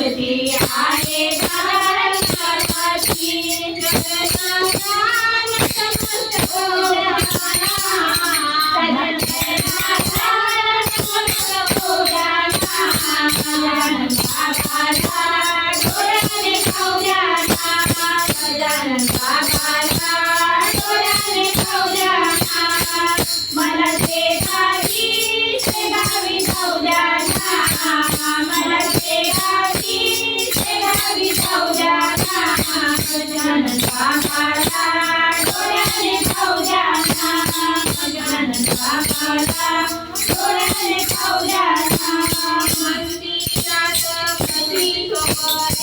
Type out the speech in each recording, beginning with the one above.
Yeah.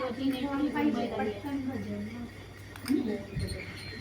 पाहिजे